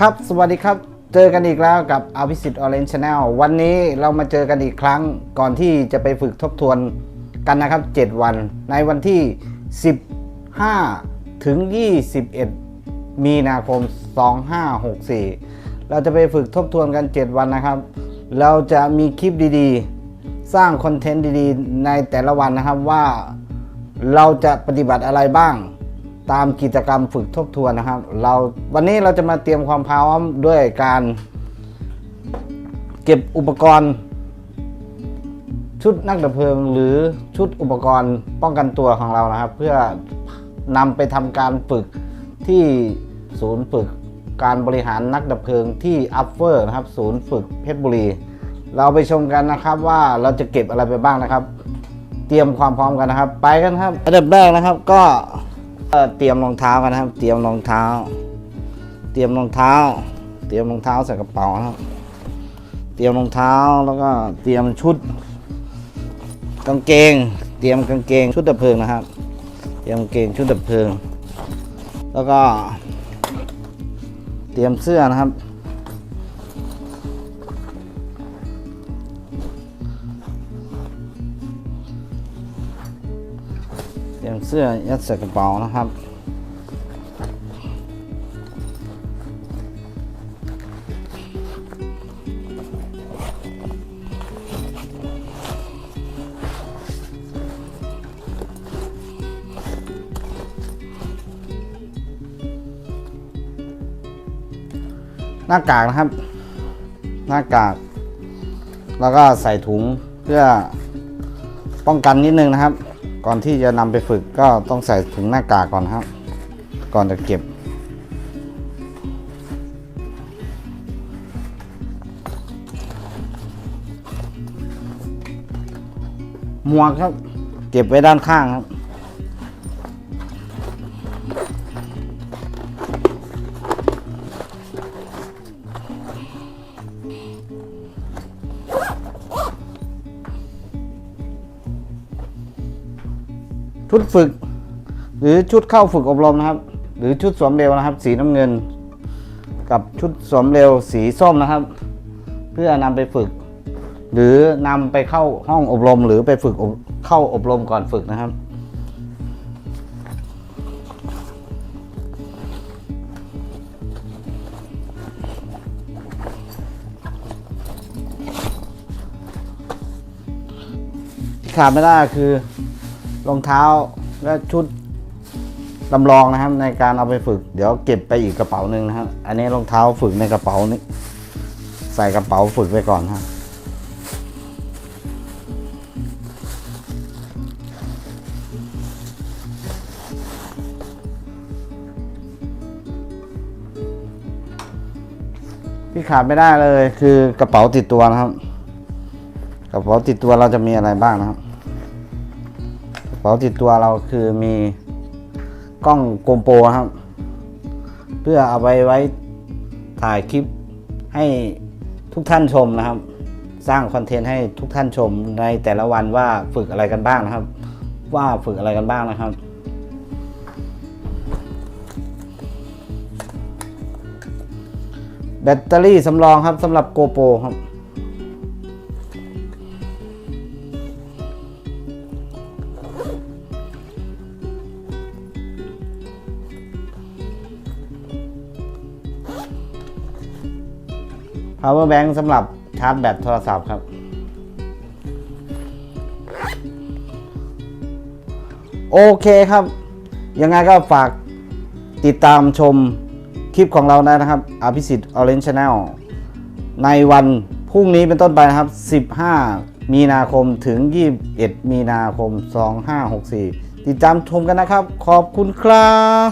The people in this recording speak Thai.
ครับสวัสดีครับเจอกันอีกแล้วกับอภิสิทธิ์ออเรนจ์ชาแนลวันนี้เรามาเจอกันอีกครั้งก่อนที่จะไปฝึกทบทวนกันนะครับ 7 วัน ในวันที่ 15 ถึง 21 มีนาคม 2564 เราจะไปฝึกทบทวนกัน 7 วันนะครับ เราจะมีคลิปดีๆ สร้างคอนเทนต์ดีๆ ในแต่ละวันนะครับว่าเราจะปฏิบัติอะไรบ้าง ตามกิจกรรมฝึกทบทวนนะครับ เราวันนี้เราจะมาเตรียมความพร้อมด้วยการ เก็บอุปกรณ์ ชุดนักดับเพลิง หรือชุดอุปกรณ์ป้องกันตัวของเรานะครับ เพื่อนำไปทำการฝึกที่ศูนย์ฝึกการบริหารนักดับเพลิงที่อัฟเฟอร์นะครับ ศูนย์ฝึกเพชรบุรี เราไปชมกันนะครับว่าเราจะเก็บอะไรไปบ้างนะครับ เตรียมความพร้อมกันนะครับ ไปกันครับอันดับแรกนะครับก็ เอ่อเตรียมรองเท้ากันนะครับ เตรียมรองเท้า เตรียมรองเท้า เตรียมรองเท้าใส่กระเป๋าครับ เตรียมรองเท้าแล้วก็เตรียมชุด กางเกง เตรียมกางเกงชุดดับเพลิงนะครับ เตรียมกางเกงชุดดับเพลิง แล้วก็ เตรียมเสื้อนะครับ สื้อยัดใส่กระเป๋านะครับหน้ากากนะครับ หน้ากาก แล้วก็ใส่ถุงเพื่อป้องกันนิดนึงนะครับ ก่อนที่จะนำไปฝึกก็ต้องใส่ถุงหน้ากากก่อนครับ ก่อนจะเก็บ หมวกครับ เก็บไว้ด้านข้างครับ ชุดฝึก หรือชุดเข้าฝึกอบรมนะครับ หรือชุดสวมเร็วนะครับ สีน้ำเงิน กับชุดสวมเร็วสีส้มนะครับ เพื่อนำไปฝึก หรือนำไปเข้าห้องอบรม หรือไปฝึกเข้าอบรมก่อนฝึกนะครับที่ขาดไม่ได้คือ รองเท้าและชุดลำลองนะครับ ในการเอาไปฝึก เดี๋ยวเก็บไปอีกกระเป๋าหนึ่งนะครับ อันนี้รองเท้าฝึกในกระเป๋านี้ ใส่กระเป๋าฝึกไว้ก่อนครับที่ขาดไม่ได้เลยคือกระเป๋าติดตัวนะครับ กระเป๋าติดตัวเราจะมีอะไรบ้างนะครับ ป๋าติดตัวเราคือมีกล้องโกมโปรครับ เพื่อเอาไปไว้ถ่ายคลิปให้ทุกท่านชมนะครับ สร้างคอนเทนต์ให้ทุกท่านชมในแต่ละวันว่าฝึกอะไรกันบ้างนะครับ ว่าฝึกอะไรกันบ้างนะครับแบตเตอรี่สำรองครับสำหรับโกโปรครับ power bank สำหรับชาร์จแบตโทรศัพท์ครับ โอเคครับ ยังไงก็ฝากติดตามชมคลิปของเราได้นะครับอภิสิทธิ์ออเรนจ์ชาแนลในวันพรุ่งนี้เป็นต้นไปนะครับ 15 มีนาคมถึง 21 มีนาคม 2564 ติดตามชมกันนะครับ ขอบคุณครับ